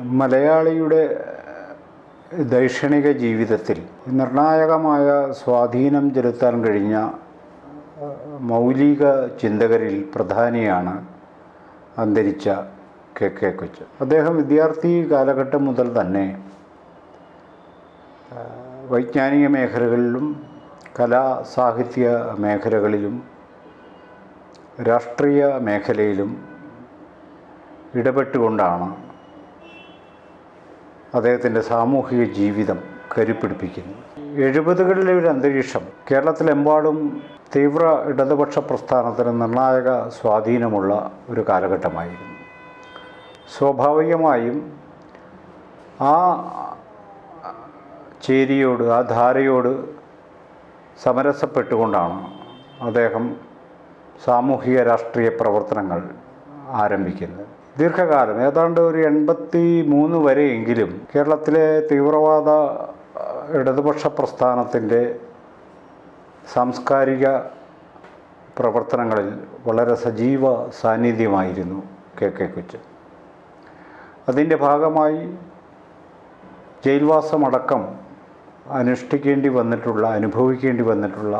മലയാളിയുടെ ദൈക്ഷണിക ജീവിതത്തിൽ നിർണായകമായ സ്വാധീനം ചെലുത്താൻ കഴിഞ്ഞ മൗലിക ചിന്തകരിൽ പ്രധാനിയാണ് അന്തരിച്ച കെ കെ കൊച്ച്. അദ്ദേഹം വിദ്യാർത്ഥി കാലഘട്ടം മുതൽ തന്നെ വൈജ്ഞാനിക മേഖലകളിലും കലാ സാഹിത്യ മേഖലകളിലും രാഷ്ട്രീയ മേഖലയിലും ഇടപെട്ടുകൊണ്ടാണ് അദ്ദേഹത്തിന്റെ സാമൂഹിക ജീവിതം കരുപ്പിടിപ്പിക്കുന്നു. എഴുപതുകളിലെ ഒരു അന്തരീക്ഷം കേരളത്തിലെമ്പാടും തീവ്ര ഇടതുപക്ഷ പ്രസ്ഥാനത്തിന് നിർണായക സ്വാധീനമുള്ള ഒരു കാലഘട്ടമായിരുന്നു. സ്വാഭാവികമായും ആ ചേരിയോട് ആ ധാരയോട് സമരസപ്പെട്ടുകൊണ്ടാണ് അദ്ദേഹം സാമൂഹിക രാഷ്ട്രീയ പ്രവർത്തനങ്ങൾ ആരംഭിക്കുന്നത്. ദീർഘകാലം. ഏതാണ്ട് ഒരു എൺപത്തി മൂന്ന് വരെയെങ്കിലും കേരളത്തിലെ തീവ്രവാദ ഇടതുപക്ഷ പ്രസ്ഥാനത്തിന്റെ സാംസ്കാരിക പ്രവർത്തനങ്ങളിൽ വളരെ സജീവ സാന്നിധ്യമായിരുന്നു കെ. കെ. കൊച്ച് അതിന്റെ ഭാഗമായി ജയിൽവാസമടക്കം അനുഷ്ഠിക്കേണ്ടി വന്നിട്ടുള്ള അനുഭവിക്കേണ്ടി വന്നിട്ടുള്ള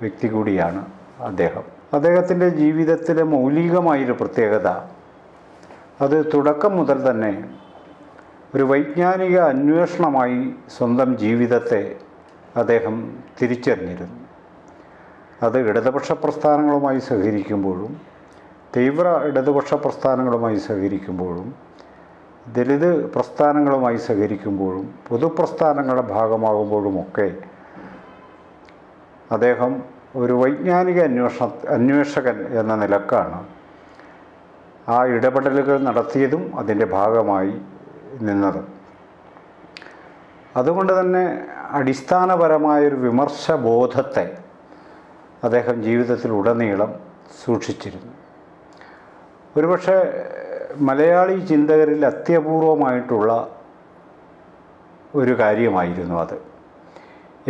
വ്യക്തി കൂടിയാണ് അദ്ദേഹം. അദ്ദേഹത്തിന്റെ ജീവിതത്തിലെ മൗലികമായൊരു പ്രത്യേകത അത് തുടക്കം മുതൽ തന്നെ ഒരു വൈജ്ഞാനിക അന്വേഷണമായി സ്വന്തം ജീവിതത്തെ അദ്ദേഹം തിരിച്ചറിഞ്ഞിരുന്നു. അത് ഇടതുപക്ഷ പ്രസ്ഥാനങ്ങളുമായി സഹകരിക്കുമ്പോഴും തീവ്ര ഇടതുപക്ഷ പ്രസ്ഥാനങ്ങളുമായി സഹകരിക്കുമ്പോഴും ദലിത് പ്രസ്ഥാനങ്ങളുമായി സഹകരിക്കുമ്പോഴും പൊതുപ്രസ്ഥാനങ്ങളുടെ ഭാഗമാകുമ്പോഴുമൊക്കെ അദ്ദേഹം ഒരു വൈജ്ഞാനിക അന്വേഷണ അന്വേഷകൻ എന്ന നിലക്കാണ് ആ ഇടപെടലുകൾ നടത്തിയതും അതിന്റെ ഭാഗമായി നിന്നതും. അതുകൊണ്ട് തന്നെ അടിസ്ഥാനപരമായൊരു വിമർശബോധത്തെ അദ്ദേഹം ജീവിതത്തിലുടനീളം സൂക്ഷിച്ചിരുന്നു. ഒരുപക്ഷെ മലയാളി ചിന്തകരിൽ അത്യപൂർവമായിട്ടുള്ള ഒരു കാര്യമായിരുന്നു അത്.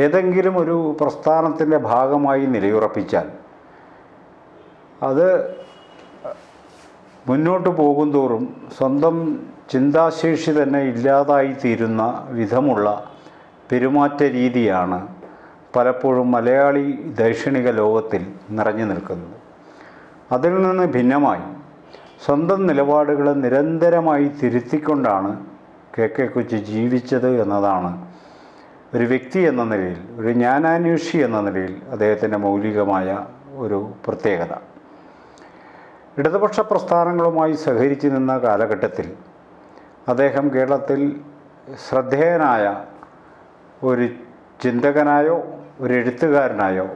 ഏതെങ്കിലും ഒരു പ്രസ്ഥാനത്തിന്റെ ഭാഗമായി നിലയുറപ്പിച്ചാൽ അത് മുന്നോട്ട് പോകുന്തോറും സ്വന്തം ചിന്താശേഷി തന്നെ ഇല്ലാതായി തീരുന്ന വിധമുള്ള പെരുമാറ്റ രീതിയാണ് പലപ്പോഴും മലയാളി ദൈക്ഷണിക ലോകത്തിൽ നിറഞ്ഞു നിൽക്കുന്നത്. അതിൽ നിന്ന് ഭിന്നമായി സ്വന്തം നിലപാടുകൾ നിരന്തരമായി തിരുത്തിക്കൊണ്ടാണ് കെ കെ കൊച്ചി ജീവിച്ചത് എന്നതാണ് ഒരു വ്യക്തി എന്ന നിലയിൽ ഒരു ജ്ഞാനാന്വേഷി എന്ന നിലയിൽ അദ്ദേഹത്തിന്റെ മൗലികമായ ഒരു പ്രത്യേകത. ഇടതുപക്ഷ പ്രസ്ഥാനങ്ങളുമായി സഹകരിച്ചു നിന്ന കാലഘട്ടത്തിൽ അദ്ദേഹം കേരളത്തിൽ ശ്രദ്ധേയനായ ഒരു ചിന്തകനായോ ഒരു എഴുത്തുകാരനായോ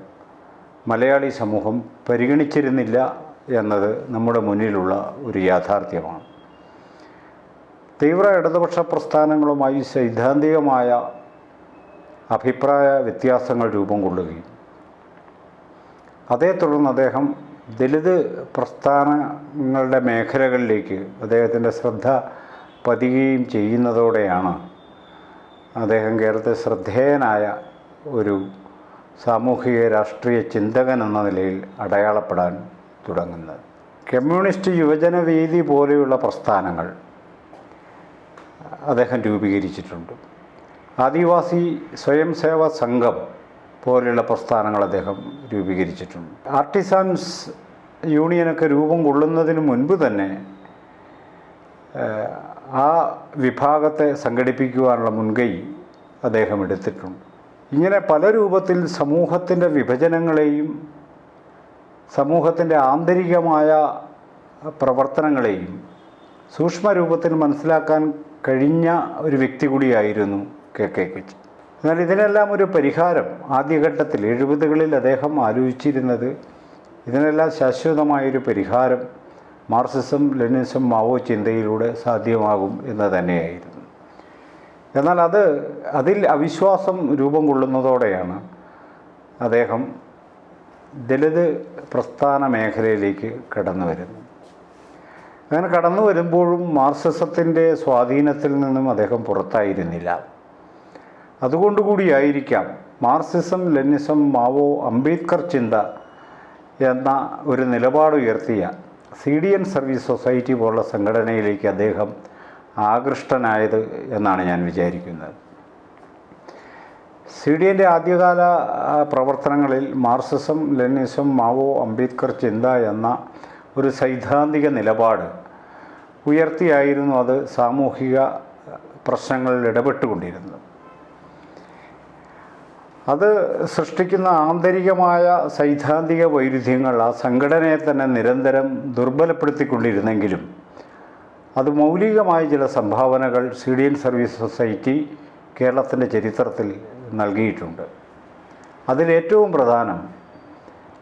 മലയാളി സമൂഹം പരിഗണിച്ചിരുന്നില്ല എന്നത് നമ്മുടെ മുന്നിലുള്ള ഒരു യാഥാർത്ഥ്യമാണ്. തീവ്ര ഇടതുപക്ഷ പ്രസ്ഥാനങ്ങളുമായി സൈദ്ധാന്തികമായ അഭിപ്രായ വ്യത്യാസങ്ങൾ രൂപം കൊള്ളുകയും അതേ തുടർന്ന് അദ്ദേഹം ദലിത് പ്രസ്ഥാനങ്ങളുടെ മേഖലകളിലേക്ക് അദ്ദേഹത്തിന്റെ ശ്രദ്ധ പതിയുകയും ചെയ്യുന്നതോടെയാണ് അദ്ദേഹം കേരളത്തെ ശ്രദ്ധേയനായ ഒരു സാമൂഹിക രാഷ്ട്രീയ ചിന്തകൻ എന്ന നിലയിൽ അടയാളപ്പെടാൻ തുടങ്ങുന്നത്. കമ്മ്യൂണിസ്റ്റ് യുവജന വേദി പോലെയുള്ള പ്രസ്ഥാനങ്ങൾ അദ്ദേഹം രൂപീകരിച്ചിട്ടുണ്ട്. ആദിവാസി സ്വയം സേവാ സംഘം പോലെയുള്ള പ്രസ്ഥാനങ്ങൾ അദ്ദേഹം രൂപീകരിച്ചിട്ടുണ്ട്. ആർട്ടിസാൻസ് യൂണിയനൊക്കെ രൂപം കൊള്ളുന്നതിന് മുൻപ് തന്നെ ആ വിഭാഗത്തെ സംഘടിപ്പിക്കുവാനുള്ള മുൻകൈ അദ്ദേഹം എടുത്തിട്ടുണ്ട്. ഇങ്ങനെ പല രൂപത്തിൽ സമൂഹത്തിന്റെ വിഭജനങ്ങളെയും സമൂഹത്തിന്റെ ആന്തരികമായ പ്രവർത്തനങ്ങളെയും സൂക്ഷ്മരൂപത്തിൽ മനസ്സിലാക്കാൻ കഴിഞ്ഞ ഒരു വ്യക്തി കൂടിയായിരുന്നു കെ കെ കൊച്ചി. എന്നാൽ ഇതിനെല്ലാം ഒരു പരിഹാരം ആദ്യഘട്ടത്തിൽ എഴുപതുകളിൽ അദ്ദേഹം ആലോചിച്ചിരുന്നത്. ഇതിനെല്ലാം ശാശ്വതമായൊരു പരിഹാരം മാർസിസം ലെനിസം മാവോ ചിന്തയിലൂടെ സാധ്യമാകും എന്ന് തന്നെയായിരുന്നു. എന്നാൽ അത് അതിൽ അവിശ്വാസം രൂപം കൊള്ളുന്നതോടെയാണ് അദ്ദേഹം ദലിത് പ്രസ്ഥാന മേഖലയിലേക്ക് കടന്നു വരുന്നത്. അങ്ങനെ കടന്നു വരുമ്പോഴും മാർസിസത്തിന്റെ സ്വാധീനത്തിൽ നിന്നും അദ്ദേഹം പുറത്തായിരുന്നില്ല. അതുകൊണ്ടുകൂടിയായിരിക്കാം മാർസിസം ലെനിസം മാവോ അംബേദ്കർ ചിന്ത എന്ന ഒരു നിലപാടുയർത്തിയ C D N service society പോലുള്ള സംഘടനയിലേക്ക് അദ്ദേഹം ആകൃഷ്ടനായത് എന്നാണ് ഞാൻ വിചാരിക്കുന്നത്. സി ഡി എന്റെ ആദ്യകാല പ്രവർത്തനങ്ങളിൽ മാർസിസം ലെനിസം മാവോ അംബേദ്കർ ചിന്ത എന്ന ഒരു സൈദ്ധാന്തിക നിലപാട് ഉയർത്തിയായിരുന്നു അത് സാമൂഹിക പ്രശ്നങ്ങളിൽ ഇടപെട്ടുകൊണ്ടിരുന്നത്. അത് സൃഷ്ടിക്കുന്ന ആന്തരികമായ സൈദ്ധാന്തിക വൈരുദ്ധ്യങ്ങൾ ആ സംഘടനയെ തന്നെ നിരന്തരം ദുർബലപ്പെടുത്തിക്കൊണ്ടിരുന്നെങ്കിലും അത് മൗലികമായ ചില സംഭാവനകൾ സിഡിയൻ സർവീസ് സൊസൈറ്റി കേരളത്തിന്റെ ചരിത്രത്തിൽ നൽകിയിട്ടുണ്ട്. അതിലേറ്റവും പ്രധാനം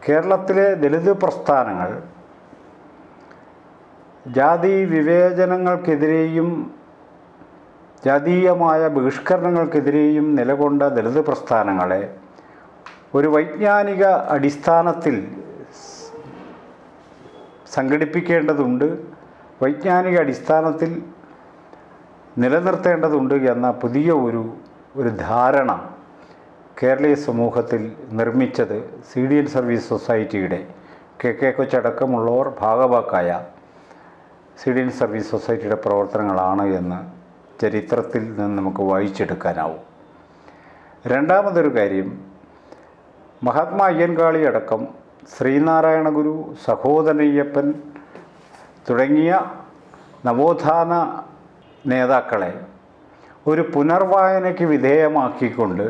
കേരളത്തിലെ ദളിത് പ്രസ്ഥാനങ്ങൾ ജാതി വിവേചനങ്ങൾക്കെതിരെയും ജാതീയമായ ബഹിഷ്കരണങ്ങൾക്കെതിരെയും നിലകൊണ്ട ദളിത് പ്രസ്ഥാനങ്ങളെ ഒരു വൈജ്ഞാനിക അടിസ്ഥാനത്തിൽ സംഘടിപ്പിക്കേണ്ടതുണ്ട് വൈജ്ഞാനിക അടിസ്ഥാനത്തിൽ നിലനിർത്തേണ്ടതുണ്ട് എന്ന പുതിയ ഒരു ഒരു ധാരണ കേരളീയ സമൂഹത്തിൽ നിർമ്മിച്ചത് സി ഡി എൻ സർവീസ് സൊസൈറ്റിയുടെ കെ കെ കൊച്ചടക്കമുള്ളവർ ഭാഗവാക്കായ സി ഡി എൻ സർവീസ് സൊസൈറ്റിയുടെ പ്രവർത്തനങ്ങളാണ് എന്ന് ചരിത്രത്തിൽ നിന്ന് നമുക്ക് വായിച്ചെടുക്കാനാവും. രണ്ടാമതൊരു കാര്യം മഹാത്മാ അയ്യൻകാളി അടക്കം ശ്രീനാരായണ ഗുരു സഹോദരയ്യപ്പൻ തുടങ്ങിയ നവോത്ഥാന നേതാക്കളെ ഒരു പുനർവായനയ്ക്ക് വിധേയമാക്കിക്കൊണ്ട്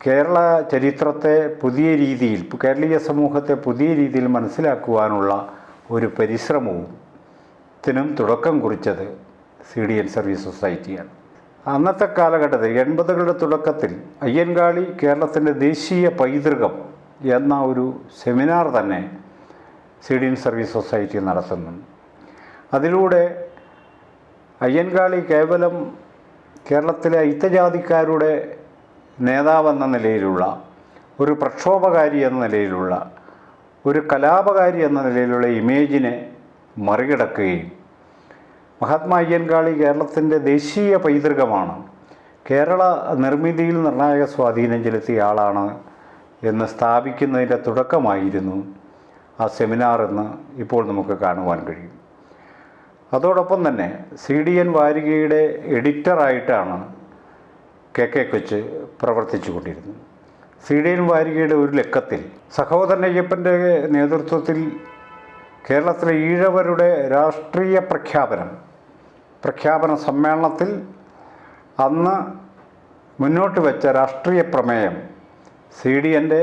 കേരള ചരിത്രത്തെ പുതിയ രീതിയിൽ കേരളീയ സമൂഹത്തെ പുതിയ രീതിയിൽ മനസ്സിലാക്കുവാനുള്ള ഒരു പരിശ്രമവും ത്തിനും തുടക്കം കുറിച്ചത് സി ഡി എൻ സർവീസ് സൊസൈറ്റിയാണ്. അന്നത്തെ കാലഘട്ടത്തിൽ എൺപതുകളുടെ തുടക്കത്തിൽ അയ്യൻകാളി കേരളത്തിന്റെ ദേശീയ പൈതൃകം എന്ന ഒരു സെമിനാർ തന്നെ C D N service society നടത്തുന്നുണ്ട്. അതിലൂടെ അയ്യൻകാളി കേവലം കേരളത്തിലെ ഐത്തജാതിക്കാരുടെ നേതാവെന്ന നിലയിലുള്ള ഒരു പ്രക്ഷോഭകാരി എന്ന നിലയിലുള്ള ഒരു കലാപകാരി എന്ന നിലയിലുള്ള ഇമേജിനെ മറികടക്കുകയും മഹാത്മാ അയ്യൻകാളി കേരളത്തിന്റെ ദേശീയ പൈതൃകമാണ്. കേരള നിർമ്മിതിയിൽ നിർണായക സ്വാധീനം ചെലുത്തിയ ആളാണ് എന്ന് സ്ഥാപിക്കുന്നതിന്റെ തുടക്കമായിരുന്നു ആ സെമിനാർ എന്ന് ഇപ്പോൾ നമുക്ക് കാണുവാൻ കഴിയും. അതോടൊപ്പം തന്നെ സി ഡി എൻ വാരികയുടെ എഡിറ്ററായിട്ടാണ് കെ കെ കൊച്ച് പ്രവർത്തിച്ചു കൊണ്ടിരുന്നത്. സി ഡി എൻ വാരികയുടെ ഒരു ലക്കത്തിൽ സഹോദരൻ അയ്യപ്പന്റെ നേതൃത്വത്തിൽ കേരളത്തിലെ ഈഴവരുടെ രാഷ്ട്രീയ പ്രഖ്യാപനം പ്രഖ്യാപന സമ്മേളനത്തിൽ അന്ന് മുന്നോട്ട് വെച്ച രാഷ്ട്രീയ പ്രമേയം സി ഡി എന്റെ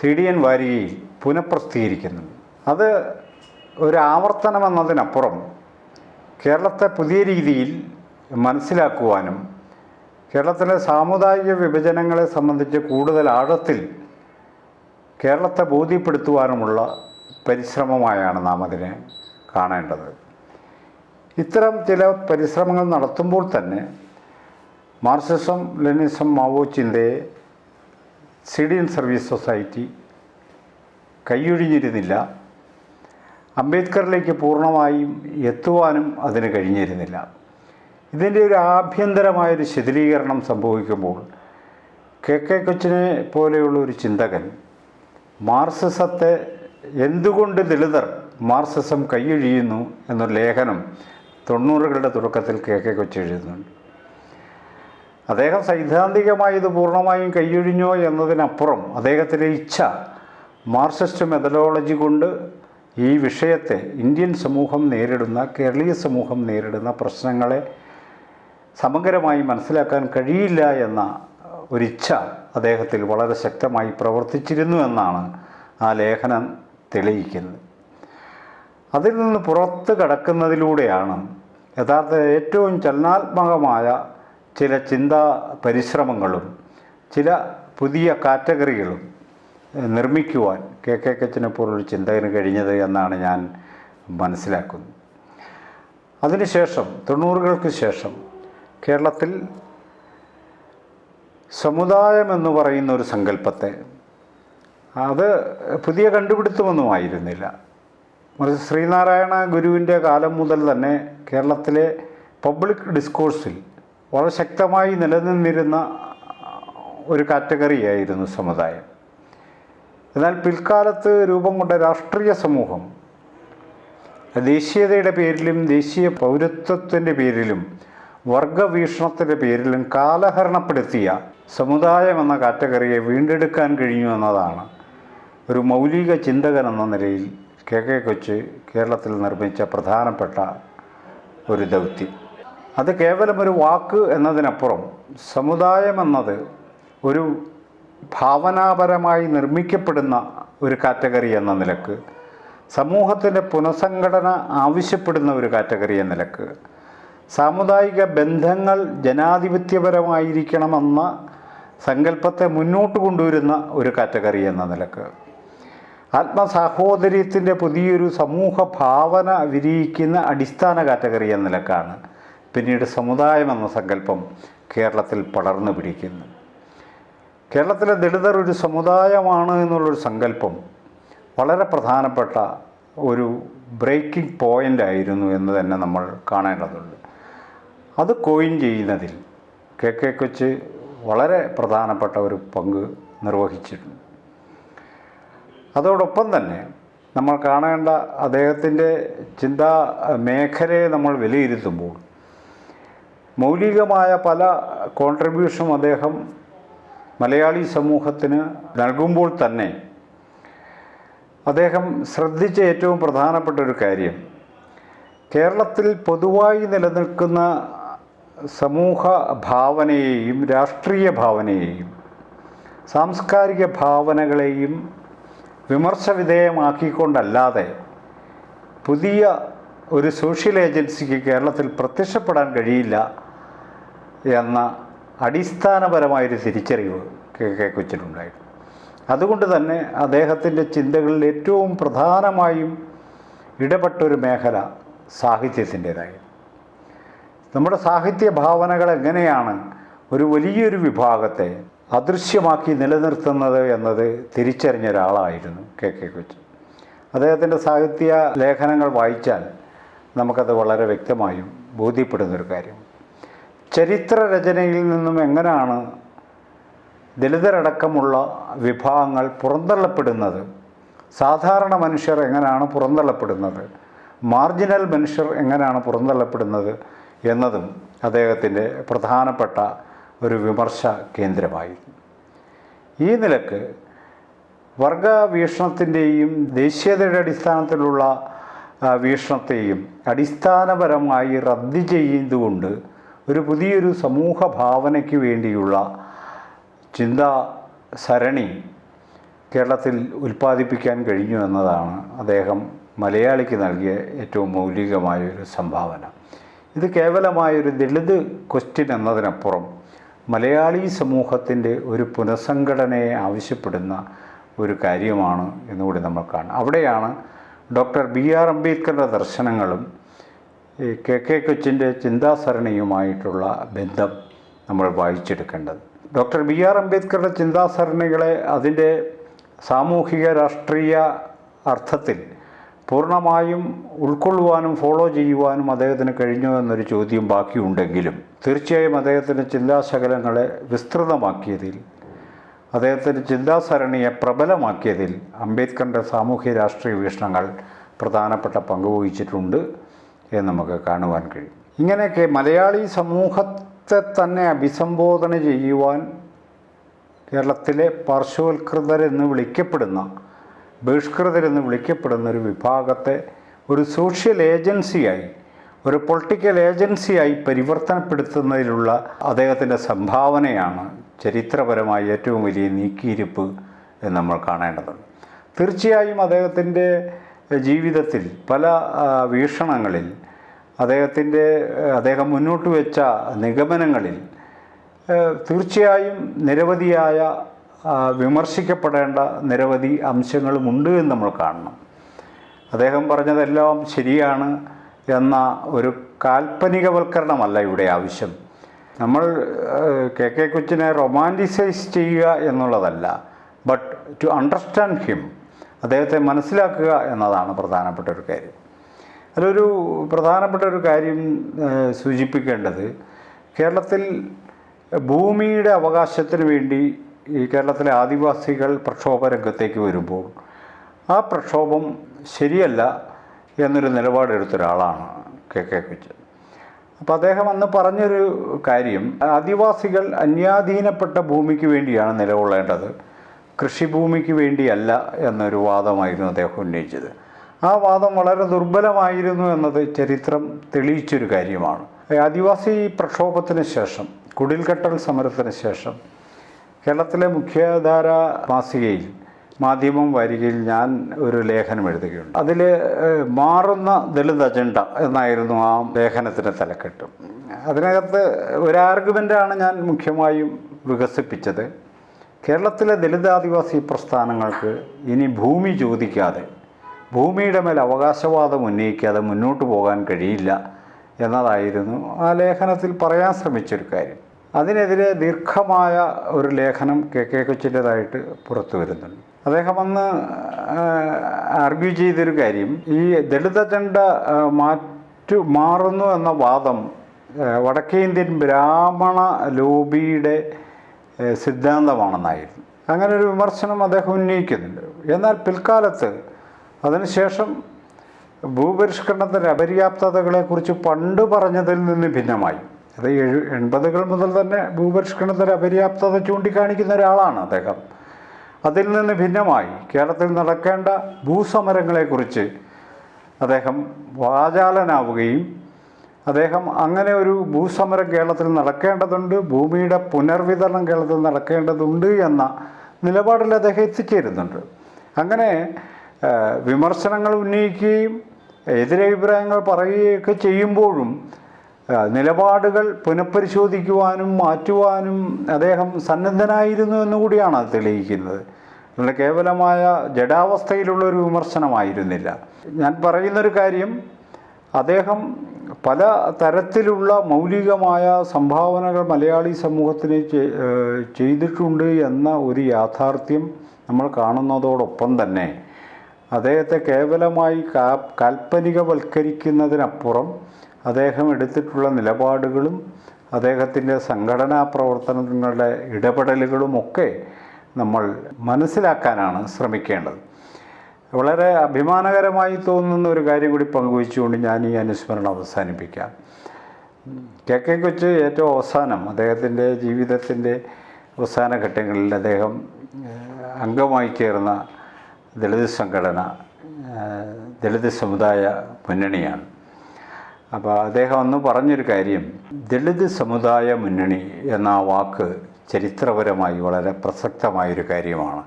സി ഡി എൻ വാരികയിൽ പുനഃപ്രസിദ്ധീകരിക്കുന്നു. അത് ഒരു ആവർത്തനം എന്നതിനപ്പുറം കേരളത്തെ പുതിയ രീതിയിൽ മനസ്സിലാക്കുവാനും കേരളത്തിലെ സാമുദായിക വിഭജനങ്ങളെ സംബന്ധിച്ച് കൂടുതൽ ആഴത്തിൽ കേരളത്തെ ബോധ്യപ്പെടുത്തുവാനുമുള്ള പരിശ്രമമായാണ് നാം അതിനെ കാണേണ്ടത്. ഇത്തരം ചില പരിശ്രമങ്ങൾ നടത്തുമ്പോൾ തന്നെ മാർക്സിസം ലെനിസം മാവോ ചിന്തയെ സിഡിയൻ സർവീസ് സൊസൈറ്റി കൈയൊഴിഞ്ഞിരുന്നില്ല. അംബേദ്കറിലേക്ക് പൂർണമായും എത്തുവാനും അതിന് കഴിഞ്ഞിരുന്നില്ല. ഇതിന്റെ ഒരു ആഭ്യന്തരമായൊരു ശിഥിലീകരണം സംഭവിക്കുമ്പോൾ കെ കെ കൊച്ചിനെ പോലെയുള്ള ഒരു ചിന്തകൻ മാർസിസത്തെ എന്തുകൊണ്ട് ദളിതർ മാർസിസം കൈയൊഴിയുന്നു എന്നൊരു ലേഖനം തൊണ്ണൂറുകളുടെ തുടക്കത്തിൽ കെ കെ കൊച്ചി എഴുതുന്നുണ്ട്. അദ്ദേഹം സൈദ്ധാന്തികമായി ഇത് പൂർണമായും കൈയൊഴിഞ്ഞോ എന്നതിനപ്പുറം അദ്ദേഹത്തിന്റെ ഇച്ഛ മാർക്സിസ്റ്റ് മെത്തഡോളജി കൊണ്ട് ഈ വിഷയത്തെ ഇന്ത്യൻ സമൂഹം നേരിടുന്ന കേരളീയ സമൂഹം നേരിടുന്ന പ്രശ്നങ്ങളെ സമഗ്രമായി മനസ്സിലാക്കാൻ കഴിയില്ല എന്ന ഒരിച്ഛ അദ്ദേഹത്തിൽ വളരെ ശക്തമായി പ്രവർത്തിച്ചിരുന്നു എന്നാണ് ആ ലേഖനം തെളിയിക്കുന്നത്. അതിൽ നിന്ന് പുറത്ത് കടക്കുന്നതിലൂടെയാണ് യഥാർത്ഥ ഏറ്റവും ചലനാത്മകമായ ചില ചിന്താ പരിശ്രമങ്ങളും ചില പുതിയ കാറ്റഗറികളും നിർമ്മിക്കുവാൻ കെ കെ കച്ചിനെ പോലൊരു ചിന്തകന് കഴിഞ്ഞത് എന്നാണ് ഞാൻ മനസ്സിലാക്കുന്നത്. അതിനുശേഷം തൊണ്ണൂറുകൾക്ക് ശേഷം കേരളത്തിൽ സമുദായം എന്ന് പറയുന്ന ഒരു സങ്കല്പത്തെ അത് പുതിയ കണ്ടുപിടുത്തമൊന്നും ആയിരുന്നില്ല. മറിച്ച് ശ്രീനാരായണ ഗുരുവിന്റെ കാലം മുതൽ തന്നെ കേരളത്തിലെ പബ്ലിക് ഡിസ്കോഴ്സിൽ വളരെ ശക്തമായി നിലനിന്നിരുന്ന ഒരു കാറ്റഗറിയായിരുന്നു സമുദായം. എന്നാൽ പിൽക്കാലത്ത് രൂപം കൊണ്ട രാഷ്ട്രീയ സമൂഹം ദേശീയതയുടെ പേരിലും ദേശീയ പൗരത്വത്തിന്റെ പേരിലും വർഗവീക്ഷണത്തിന്റെ പേരിലും കാലഹരണപ്പെടുത്തിയ സമുദായം എന്ന കാറ്റഗറിയെ വീണ്ടെടുക്കാൻ കഴിഞ്ഞു എന്നതാണ് ഒരു മൗലിക ചിന്തകൻ എന്ന നിലയിൽ കെ കെ കൊച്ച് കേരളത്തിൽ നിർമ്മിച്ച പ്രധാനപ്പെട്ട ഒരു ദൗത്യം. അത് കേവലം ഒരു വാക്ക് എന്നതിനപ്പുറം സമുദായം എന്നത് ഒരു ഭാവനാപരമായി നിർമ്മിക്കപ്പെടുന്ന ഒരു കാറ്റഗറി എന്ന നിലയ്ക്ക് സമൂഹത്തിന്റെ പുനഃസംഘടന ആവശ്യപ്പെടുന്ന ഒരു കാറ്റഗറി എന്ന നിലയ്ക്ക് സാമുദായിക ബന്ധങ്ങൾ ജനാധിപത്യപരമായിരിക്കണമെന്ന സങ്കല്പത്തെ മുന്നോട്ട് കൊണ്ടുവരുന്ന ഒരു കാറ്റഗറി എന്ന നിലയ്ക്ക്. ആത്മസാഹോദര്യത്തിന്റെ പുതിയൊരു സമൂഹ ഭാവന വിരിയിക്കുന്ന അടിസ്ഥാന കാറ്റഗറി എന്ന നിലക്കാണ് പിന്നീട് സമുദായം എന്ന സങ്കല്പം കേരളത്തിൽ പടർന്നു പിടിക്കുന്നു കേരളത്തിലെ ദളിതർ ഒരു സമുദായമാണ് എന്നുള്ളൊരു സങ്കല്പം വളരെ പ്രധാനപ്പെട്ട ഒരു ബ്രേക്കിംഗ് പോയിന്റ് ആയിരുന്നു എന്ന് തന്നെ നമ്മൾ കാണേണ്ടതുണ്ട്. അത് കോയിൻ ചെയ്യുന്നതിൽ കെ കെ കൊച്ച് വളരെ പ്രധാനപ്പെട്ട ഒരു പങ്ക് നിർവഹിച്ചിട്ടുണ്ട്. അതോടൊപ്പം തന്നെ നമ്മൾ കാണേണ്ട അദ്ദേഹത്തിന്റെ ചിന്താ മേഖലയെ നമ്മൾ വിലയിരുത്തുമ്പോൾ മൗലികമായ പല കോൺട്രിബ്യൂഷനും അദ്ദേഹം മലയാളി സമൂഹത്തിന് നൽകുമ്പോൾ തന്നെ അദ്ദേഹം ശ്രദ്ധിച്ച ഏറ്റവും പ്രധാനപ്പെട്ട ഒരു കാര്യം. കേരളത്തിൽ പൊതുവായി നിലനിൽക്കുന്ന സമൂഹ ഭാവനയെയും രാഷ്ട്രീയ ഭാവനയെയും സാംസ്കാരിക ഭാവനകളെയും വിമർശവിധേയമാക്കിക്കൊണ്ടല്ലാതെ പുതിയ ഒരു സോഷ്യൽ ഏജൻസിക്ക് കേരളത്തിൽ പ്രത്യക്ഷപ്പെടാൻ കഴിയില്ല എന്ന അടിസ്ഥാനപരമായൊരു തിരിച്ചറിവ് കെ കെ കൊച്ചിനുണ്ടായിരുന്നു. അതുകൊണ്ട് തന്നെ അദ്ദേഹത്തിന്റെ ചിന്തകളിൽ ഏറ്റവും പ്രധാനമായും ഇടപെട്ടൊരു മേഖല സാഹിത്യത്തിന്റേതായിരുന്നു. നമ്മുടെ സാഹിത്യ ഭാവനകൾ എങ്ങനെയാണ് ഒരു വലിയൊരു വിഭാഗത്തെ അദൃശ്യമാക്കി നിലനിർത്തുന്നത് എന്നത് തിരിച്ചറിഞ്ഞ ഒരാളായിരുന്നു കെ കെ കൊച്ചു അദ്ദേഹത്തിന്റെ സാഹിത്യ ലേഖനങ്ങൾ വായിച്ചാൽ നമുക്കത് വളരെ വ്യക്തമായും ബോധ്യപ്പെടുന്നൊരു കാര്യം. ചരിത്ര രചനയിൽ നിന്നും എങ്ങനെയാണ് ദലിതരടക്കമുള്ള വിഭാഗങ്ങൾ പുറന്തള്ളപ്പെടുന്നത്? സാധാരണ മനുഷ്യർ എങ്ങനെയാണ് പുറന്തള്ളപ്പെടുന്നത്? മാർജിനൽ മനുഷ്യർ എങ്ങനെയാണ് പുറന്തള്ളപ്പെടുന്നത്? എന്നതും അദ്ദേഹത്തിന്റെ പ്രധാനപ്പെട്ട ഒരു വിമർശ കേന്ദ്രമായി ഈ നിലയ്ക്ക് വർഗ വീക്ഷണത്തിന്റെയും ദേശീയതയുടെ അടിസ്ഥാനത്തിലുള്ള വീക്ഷണത്തെയും അടിസ്ഥാനപരമായി റദ്ദ് ചെയ്തുകൊണ്ട് ഒരു പുതിയൊരു സമൂഹ ഭാവനയ്ക്ക് വേണ്ടിയുള്ള ചിന്താ സരണി കേരളത്തിൽ ഉൽപ്പാദിപ്പിക്കാൻ കഴിഞ്ഞു എന്നതാണ് അദ്ദേഹം മലയാളിക്ക് നൽകിയ ഏറ്റവും മൗലികമായൊരു സംഭാവന. ഇത് കേവലമായൊരു ദളിത് ക്വസ്റ്റ്യൻ എന്നതിനപ്പുറം മലയാളി സമൂഹത്തിന്റെ ഒരു പുനഃസംഘടനയെ ആവശ്യപ്പെടുന്ന ഒരു കാര്യമാണ് എന്നുകൂടി നമ്മൾ കാണാം. അവിടെയാണ് ഡോക്ടർ ബി ആർ അംബേദ്കറുടെ ദർശനങ്ങളും കെ കെ കൊച്ചിന്റെ ചിന്താസരണിയുമായിട്ടുള്ള ബന്ധം നമ്മൾ വായിച്ചെടുക്കേണ്ടത്. ഡോക്ടർ ബി ആർ അംബേദ്കറുടെ ചിന്താസരണികളെ അതിന്റെ സാമൂഹിക രാഷ്ട്രീയ അർത്ഥത്തിൽ പൂർണമായും ഉൾക്കൊള്ളുവാനും ഫോളോ ചെയ്യുവാനും അദ്ദേഹത്തിന് കഴിഞ്ഞു എന്നൊരു ചോദ്യം ബാക്കിയുണ്ടെങ്കിലും തീർച്ചയായും അദ്ദേഹത്തിന്റെ ചിന്താശകലങ്ങളെ വിസ്തൃതമാക്കിയതിൽ അദ്ദേഹത്തിന്റെ ചിന്താസരണിയെ പ്രബലമാക്കിയതിൽ അംബേദ്കറിന്റെ സാമൂഹ്യ രാഷ്ട്രീയ വീക്ഷണങ്ങൾ പ്രധാനപ്പെട്ട പങ്ക് വഹിച്ചിട്ടുണ്ട് എന്ന് നമുക്ക് കാണുവാൻ കഴിയും. ഇങ്ങനെയൊക്കെ മലയാളി സമൂഹത്തെ തന്നെ അഭിസംബോധന ചെയ്യുവാൻ കേരളത്തിലെ പാർശ്വവൽകൃതരെന്ന് വിളിക്കപ്പെടുന്ന ബഹിഷ്കൃതരെന്ന് വിളിക്കപ്പെടുന്ന ഒരു വിഭാഗത്തെ ഒരു സോഷ്യൽ ഏജൻസിയായി ഒരു പൊളിറ്റിക്കൽ ഏജൻസിയായി പരിവർത്തനപ്പെടുത്തുന്നതിലുള്ള അദ്ദേഹത്തിന്റെ സംഭാവനയാണ് ചരിത്രപരമായി ഏറ്റവും വലിയ നീക്കിയിരിപ്പ് എന്ന് നമ്മൾ കാണേണ്ടതുണ്ട് തീർച്ചയായും അദ്ദേഹത്തിന്റെ ജീവിതത്തിൽ പല വീക്ഷണങ്ങളിൽ അദ്ദേഹത്തിന്റെ അദ്ദേഹം മുന്നോട്ട് വെച്ച നിഗമനങ്ങളിൽ തീർച്ചയായും നിരവധിയായ വിമർശിക്കപ്പെടേണ്ട നിരവധി അംശങ്ങളുമുണ്ട് എന്ന് നമ്മൾ കാണണം. അദ്ദേഹം പറഞ്ഞതെല്ലാം ശരിയാണ് എന്ന ഒരു കാൽപ്പനികവൽക്കരണമല്ല ഇവിടെ ആവശ്യം. നമ്മൾ കെ കെ കൊച്ചിനെ റൊമാന്റിസൈസ് ചെയ്യുക എന്നുള്ളതല്ല ബട്ട് ടു അണ്ടർസ്റ്റാൻഡ് ഹിം അദ്ദേഹത്തെ മനസ്സിലാക്കുക എന്നതാണ് പ്രധാനപ്പെട്ട ഒരു കാര്യം. അതിലൊരു പ്രധാനപ്പെട്ട ഒരു കാര്യം സൂചിപ്പിക്കേണ്ടത് കേരളത്തിൽ ഭൂമിയുടെ അവകാശത്തിന് വേണ്ടി ഈ കേരളത്തിലെ ആദിവാസികൾ പ്രക്ഷോഭ രംഗത്തേക്ക് വരുമ്പോൾ ആ പ്രക്ഷോഭം ശരിയല്ല എന്നൊരു നിലപാടെടുത്ത ഒരാളാണ് കെ കെ കൊച്ച് അപ്പോൾ അദ്ദേഹം അന്ന് പറഞ്ഞൊരു കാര്യം ആദിവാസികൾ അന്യാധീനപ്പെട്ട ഭൂമിക്ക് വേണ്ടിയാണ് നിലകൊള്ളേണ്ടത് കൃഷിഭൂമിക്ക് വേണ്ടിയല്ല എന്നൊരു വാദമായിരുന്നു അദ്ദേഹം ഉന്നയിച്ചത്. ആ വാദം വളരെ ദുർബലമായിരുന്നു എന്നത് ചരിത്രം തെളിയിച്ചൊരു കാര്യമാണ്. ആദിവാസി പ്രക്ഷോഭത്തിന് ശേഷം കുടിൽകെട്ടൽ സമരത്തിന് ശേഷം കേരളത്തിലെ മുഖ്യധാര മാസികയിൽ മാധ്യമം വാരികയിൽ ഞാൻ ഒരു ലേഖനം എഴുതുകയുണ്ട്. അതിൽ മാറുന്ന ദളിത് അജണ്ട എന്നായിരുന്നു ആ ലേഖനത്തിന്റെ തലക്കെട്ട്. അതിനകത്ത് ഒരു ആർഗ്യുമെന്റാണ് ഞാൻ മുഖ്യമായും വികസിപ്പിച്ചത്. കേരളത്തിലെ ദളിതാദിവാസി പ്രസ്ഥാനങ്ങൾക്ക് ഇനി ഭൂമി ചോദിക്കാതെ ഭൂമിയുടെ മേൽ അവകാശവാദം ഉന്നയിക്കാതെ മുന്നോട്ട് പോകാൻ കഴിയില്ല എന്നതായിരുന്നു ആ ലേഖനത്തിൽ പറയാൻ ശ്രമിച്ചൊരു കാര്യം. അതിനെതിരെ ദീർഘമായ ഒരു ലേഖനം കെ കെ കൊച്ചിന്റെതായിട്ട് പുറത്തു വരുന്നുണ്ട്. അദ്ദേഹം അന്ന് ആർഗ്യൂ ചെയ്തൊരു കാര്യം ഈ ദളിത ആ, മാറ്റു മാറുന്നു എന്ന വാദം വടക്കേ ഇന്ത്യൻ ബ്രാഹ്മണ ലോബിയുടെ സിദ്ധാന്തമാണെന്നായിരുന്നു. അങ്ങനെ ഒരു വിമർശനം അദ്ദേഹം ഉന്നയിക്കുന്നുണ്ട്. എന്നാൽ പിൽക്കാലത്ത് അതിനുശേഷം ഭൂപരിഷ്കരണത്തിന്റെ അപര്യാപ്തതകളെക്കുറിച്ച് പണ്ട് പറഞ്ഞതിൽ നിന്ന് ഭിന്നമായി. അത് എഴു എൺപതുകൾ മുതൽ തന്നെ ഭൂപരിഷ്കരണത്തിൽ അപര്യാപ്തത ചൂണ്ടിക്കാണിക്കുന്ന ഒരാളാണ് അദ്ദേഹം. അതിൽ നിന്ന് ഭിന്നമായി കേരളത്തിൽ നടക്കേണ്ട ഭൂസമരങ്ങളെക്കുറിച്ച് അദ്ദേഹം വാചാലനാവുകയും അദ്ദേഹം അങ്ങനെ ഒരു ഭൂസമരം കേരളത്തിൽ നടക്കേണ്ടതുണ്ട് ഭൂമിയുടെ പുനർവിതരണം കേരളത്തിൽ നടക്കേണ്ടതുണ്ട് എന്ന നിലപാടിൽ അദ്ദേഹം എത്തിച്ചേരുന്നുണ്ട്. അങ്ങനെ വിമർശനങ്ങൾ ഉന്നയിക്കുകയും എതിരഭിപ്രായങ്ങൾ പറയുകയൊക്കെ ചെയ്യുമ്പോഴും നിലപാടുകൾ പുനഃപരിശോധിക്കുവാനും മാറ്റുവാനും അദ്ദേഹം സന്നദ്ധനായിരുന്നു എന്നുകൂടിയാണ് അത് തെളിയിക്കുന്നത്. അല്ലാതെ കേവലമായ ജഡാവസ്ഥയിലുള്ള ഒരു വിമർശനമായിരുന്നില്ല. ഞാൻ പറയുന്നൊരു കാര്യം അദ്ദേഹം പല തരത്തിലുള്ള മൗലികമായ സംഭാവനകൾ മലയാളി സമൂഹത്തിന് ചെയ്തിട്ടുണ്ട് എന്ന ഒരു യാഥാർത്ഥ്യം നമ്മൾ കാണുന്നതോടൊപ്പം തന്നെ അദ്ദേഹത്തെ കേവലമായി കാൽപ്പനികവൽക്കരിക്കുന്നതിനപ്പുറം അദ്ദേഹം എടുത്തിട്ടുള്ള നിലപാടുകളും അദ്ദേഹത്തിന്റെ സംഘടനാ പ്രവർത്തനങ്ങളുടെ ഇടപെടലുകളുമൊക്കെ നമ്മൾ മനസ്സിലാക്കാനാണ് ശ്രമിക്കേണ്ടത്. വളരെ അഭിമാനകരമായി തോന്നുന്ന ഒരു കാര്യം കൂടി പങ്കുവച്ചുകൊണ്ട് ഞാൻ ഈ അനുസ്മരണം അവസാനിപ്പിക്കാം. കെ കെ കൊച്ച് ഏറ്റവും അവസാനം അദ്ദേഹത്തിന്റെ ജീവിതത്തിന്റെ അവസാന ഘട്ടങ്ങളിൽ അദ്ദേഹം അംഗമായി ചേർന്ന ദളിത് സംഘടന ദളിത് സമുദായ മുന്നണിയാണ്. അപ്പോൾ അദ്ദേഹം അന്ന് പറഞ്ഞൊരു കാര്യം ദളിത് സമുദായ മുന്നണി എന്ന വാക്ക് ചരിത്രപരമായി വളരെ പ്രസക്തമായൊരു കാര്യമാണ്.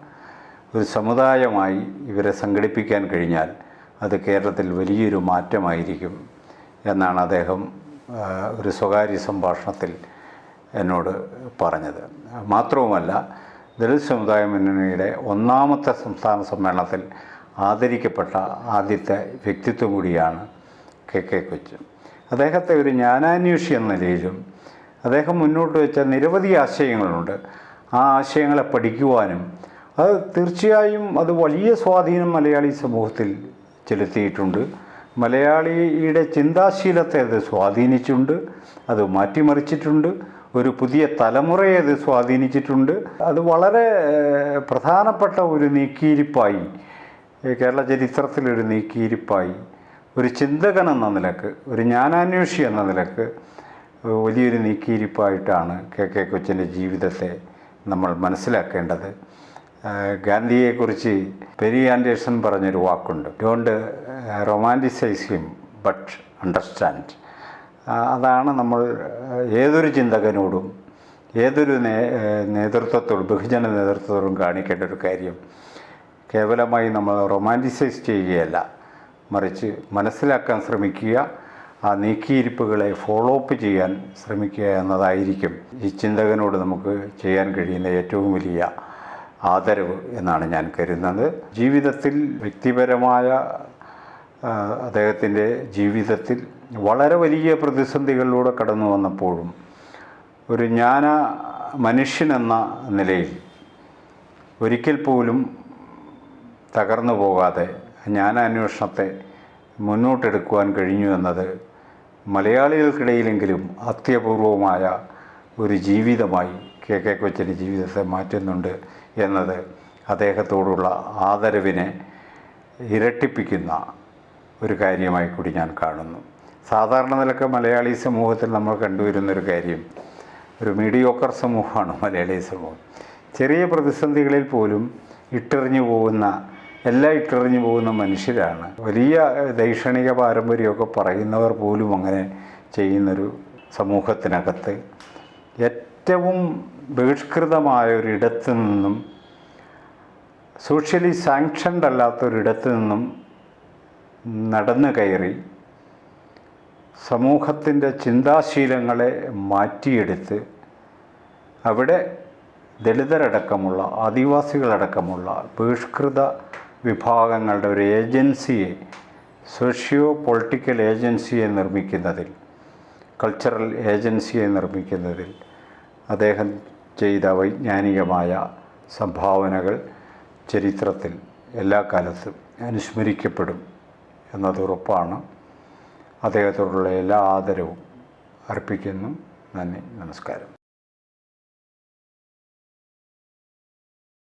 ഒരു സമുദായമായി ഇവരെ സംഘടിപ്പിക്കാൻ കഴിഞ്ഞാൽ അത് കേരളത്തിൽ വലിയൊരു മാറ്റമായിരിക്കും എന്നാണ് അദ്ദേഹം ഒരു സ്വകാര്യ സംഭാഷണത്തിൽ എന്നോട് പറഞ്ഞത്. മാത്രവുമല്ല ദളിത് സമുദായ മുന്നണിയുടെ ഒന്നാമത്തെ സംസ്ഥാന സമ്മേളനത്തിൽ ആദരിക്കപ്പെട്ട ആദ്യത്തെ വ്യക്തിത്വം കൂടിയാണ് കെ കെ കൊച്ച് അദ്ദേഹത്തെ ഒരു ജ്ഞാനാന്വേഷി എന്ന നിലയിലും അദ്ദേഹം മുന്നോട്ട് വെച്ച നിരവധി ആശയങ്ങളുണ്ട്. ആ ആശയങ്ങളെ പഠിക്കുവാനും അത് തീർച്ചയായും അത് വലിയ സ്വാധീനം മലയാളി സമൂഹത്തിൽ ചെലുത്തിയിട്ടുണ്ട്. മലയാളിയുടെ ചിന്താശീലത്തെ അത് സ്വാധീനിച്ചിട്ടുണ്ട് അത് മാറ്റിമറിച്ചിട്ടുണ്ട് ഒരു പുതിയ തലമുറയെ അത് സ്വാധീനിച്ചിട്ടുണ്ട്. അത് വളരെ പ്രധാനപ്പെട്ട ഒരു നീക്കിയിരിപ്പായി കേരള ചരിത്രത്തിലൊരു നീക്കിയിരിപ്പായി. ഒരു ചിന്തകൻ എന്ന നിലയ്ക്ക് ഒരു ജ്ഞാനാന്വേഷി എന്ന നിലയ്ക്ക് വലിയൊരു നീക്കിയിരിപ്പായിട്ടാണ് കെ കെ കൊച്ചിന്റെ ജീവിതത്തെ നമ്മൾ മനസ്സിലാക്കേണ്ടത്. ഗാന്ധിയെക്കുറിച്ച് പെരി ആൻഡേഴ്സൺ പറഞ്ഞൊരു വാക്കുണ്ട് don't romanticize him but understand അതാണ് നമ്മൾ ഏതൊരു ചിന്തകനോടും ഏതൊരു നേ നേതൃത്വത്തോടും ബഹുജന നേതൃത്വത്തോടും കാണിക്കേണ്ട ഒരു കാര്യം കേവലമായി നമ്മൾ റൊമാന്റിസൈസ് ചെയ്യുകയല്ല. മറിച്ച് മനസ്സിലാക്കാൻ ശ്രമിക്കുക ആ നീക്കിയിരിപ്പുകളെ ഫോളോ അപ്പ് ചെയ്യാൻ ശ്രമിക്കുക എന്നതായിരിക്കും ഈ ചിന്തകനോട് നമുക്ക് ചെയ്യാൻ കഴിയുന്ന ഏറ്റവും വലിയ ആദരവ് എന്നാണ് ഞാൻ കരുതുന്നത്. ജീവിതത്തിൽ വ്യക്തിപരമായ അദ്ദേഹത്തിന്റെ ജീവിതത്തിൽ വളരെ വലിയ പ്രതിസന്ധികളിലൂടെ കടന്നു വന്നപ്പോഴും ഒരു ജ്ഞാന മനുഷ്യനെന്ന നിലയിൽ ഒരിക്കൽ പോലും തകർന്നു പോകാതെ ജ്ഞാനാന്വേഷണത്തെ മുന്നോട്ടെടുക്കുവാൻ കഴിഞ്ഞു എന്നത് മലയാളികൾക്കിടയിലെങ്കിലും അത്യപൂർവമായ ഒരു ജീവിതമായി കെ കെ കൊച്ചിന്റെ ജീവിതത്തെ മാറ്റുന്നുണ്ട് എന്നത് അദ്ദേഹത്തോടുള്ള ആദരവിനെ ഇരട്ടിപ്പിക്കുന്ന ഒരു കാര്യമായി കൂടി ഞാൻ കാണുന്നു. സാധാരണ നിലയ്ക്ക് മലയാളി സമൂഹത്തിൽ നമ്മൾ കണ്ടുവരുന്നൊരു കാര്യം ഒരു മീഡിയോക്കർ സമൂഹമാണ് മലയാളി സമൂഹം. ചെറിയ പ്രതിസന്ധികളിൽ പോലും ഇട്ടെറിഞ്ഞു പോകുന്ന എല്ലാം ഇട്ടെറിഞ്ഞു പോകുന്ന മനുഷ്യരാണ്. വലിയ ദൈക്ഷണിക പാരമ്പര്യമൊക്കെ പറയുന്നവർ പോലും അങ്ങനെ ചെയ്യുന്നൊരു സമൂഹത്തിനകത്ത് ഏറ്റവും ബഹിഷ്കൃതമായ ഒരിടത്ത് നിന്നും സോഷ്യലി സാങ്ഷൻഡ് അല്ലാത്തൊരിടത്ത് നിന്നും നടന്നു കയറി സമൂഹത്തിന്റെ ചിന്താശീലങ്ങളെ മാറ്റിയെടുത്ത് അവിടെ ദളിതരടക്കമുള്ള ആദിവാസികളടക്കമുള്ള ബഹിഷ്കൃത വിഭാഗങ്ങളുടെ ഒരു ഏജൻസിയെ സോഷ്യോ പൊളിറ്റിക്കൽ ഏജൻസിയെ നിർമ്മിക്കുന്നതിൽ കൾച്ചറൽ ഏജൻസിയെ നിർമ്മിക്കുന്നതിൽ അദ്ദേഹം ചെയ്ത വൈജ്ഞാനികമായ സംഭാവനകൾ ചരിത്രത്തിൽ എല്ലാ കാലത്തും അനുസ്മരിക്കപ്പെടും എന്നത് ഉറപ്പാണ്. അദ്ദേഹത്തോടുള്ള എല്ലാ ആദരവും അർപ്പിക്കുന്നു. നന്ദി. നമസ്കാരം.